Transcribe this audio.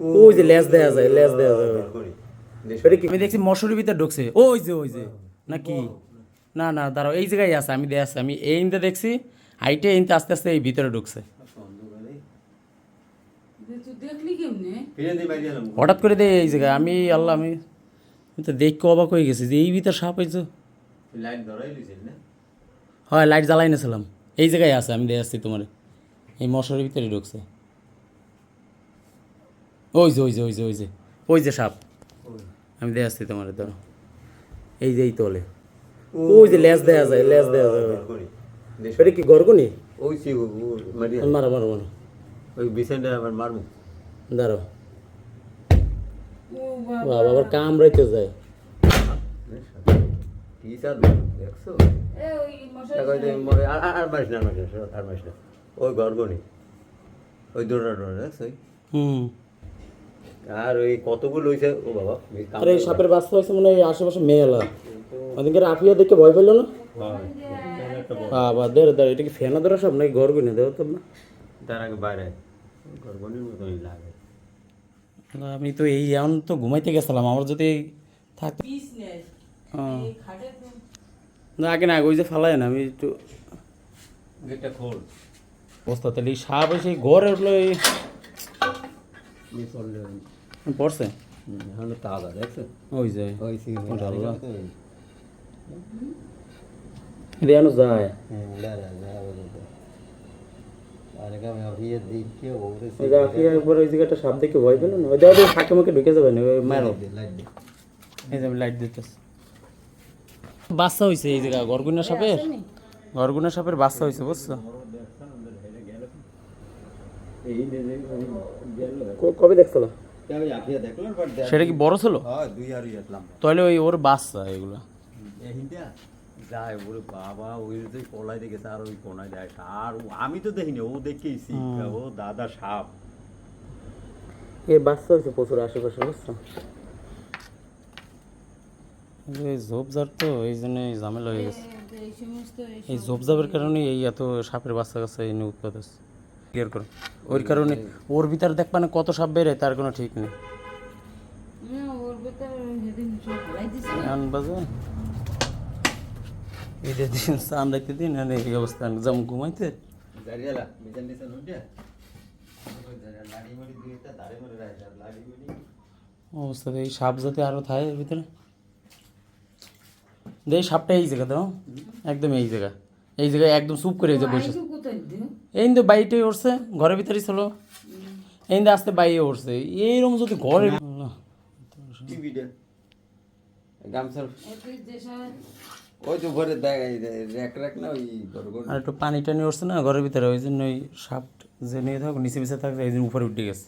ওই যে লেজ দেয়া যায় লেজ দেয়া যায়। এটা কি? আমি দেখছি মশুরির ভিতরে ঢুকছে। ওই যে ওই যে। না কি? না না দাঁড়াও এই জায়গায় আছে আমি দিয়ে আছে। আমি এই ইনতে দেখছি হাইটে ইনতে আস্তে আস্তে এই ভিতরে ঢুকছে। হঠাৎ করে দেয় এই জায়গায়। আমি আল্লাহ আমি তো দেখকে অবাক হয়ে গেছি যে এই ভিতরে সাপ হয়েছে হয় লাইট জ্বালাই নিয়েছিলাম এই জায়গায় আছে আমি দিয়ে আসছি তোমার। এই মশারির ভিতরে ঢুকছে। ওই যে ওই যে ওই যে ওই যে। ওই যে সাপ। আমি দিয়ে আসছি তোমার ধরো। এই যে এই তলে। ওই যে লেজ দেয়া যায় লেজ দেয়া যায়। ওই। করি এটা কি গরগনি? ওই সি মারি মারো মারো মারো। ওই বিছানটা আবার মারবো। দাঁড়াও। ও বাবা বাবা। আবার কামড়াইতে যায়। কি চাল? দেখছ? এ ওই মশাই দেখো মরে- আর মারিস না আর মারিস না। ওই গর্গনি। ওই দৌড়া দৌড়া দেখছ? ওই? হুম। আর ওই কতগুলো হয়েছে ও বাবা আর এই সাপের বাচ্চা হয়েছে মনে হয় আশেপাশে মেয়েলা। ওদিকে আফিয়া দেখে ভয় পেল না? হয়, বাবা দেড় দেড় এটা কি ফেনা ধরা সব নাকি গরগনি? দেও তো না। তার আগে বাইরে। মতনই লাগে। আমি তো এই এমন তো ঘুমাইতে গেছিলাম আমার যদি থাক পিস নেয় হ্যাঁ। এই খাটে তো না আগে না আগে ওই যে ফালাই না আমি একটু গেটটা খোল। তাহলে সাপ এসে ঘরে উঠল এই পড়ছে? এখন তাজা দেখছ? ওই যে ওই আল্লাহ। দেয়ানো যায়। ওই যে আফিয়া একবার ওই জায়গাটা সাপ দেখে ভয় পেল না? ওই দেখো ফাঁকে মুখে ঢুকে যাবে না? মারো। এই যে লাইট দিতেছি। বাচ্চা হয়েছে এই জায়গা গরগুনা সাপের গরগুনা সাপের বাচ্চা হয়েছে বুঝছ? কবে দেখছিল? সেটা কি বড় ছিল? তাহলে ওই ওর বাচ্চা এগুলো। যায় ওরে বাবা ওই যে কলাই দেখেছে আর ওই কোনায় যায় আর আমি তো দেখিনি ও দেখেছি ও দাদা সাপ। এই বাচ্চা হয়েছে প্রচুর আশেপাশে বুঝছ? এই ঝোপঝাড় তো এই জন্য এই ঝামেলা হয়ে গেছে। এই সমস্ত এই এই ঝোপঝাপের কারণে এই এত সাপের বাচ্চা এই নিয়ে উৎপাদ হচ্ছে ক্লিয়ার করো ওর কারণে ওর ভিতরে দেখবা না কত সাপ বেড়ে তার কোনো ঠিক নেই। যে দিন চান রাখতে দিন আর এই অবস্থা যেমন ঘুমাইতে। অবস্থা এই সাপ যাতে আরও থাকে এর ভিতরে। দে সাপটা এই জায়গা দাও। একদম এই জায়গা এই জায়গায় একদম চুপ করে এই যে বসে এই তো বাইটে উঠছে ঘরের ভিতরেই চলো। এই আসতে বাইরে উঠছে এইরকম যদি ঘরে আর একটু পানি টানি উঠছে না ঘরের ভিতরে ওই জন্য ওই সাপ যে নিয়ে থাক নিচে মিশে থাকছে এই জন্য উপরে উঠে গেছে।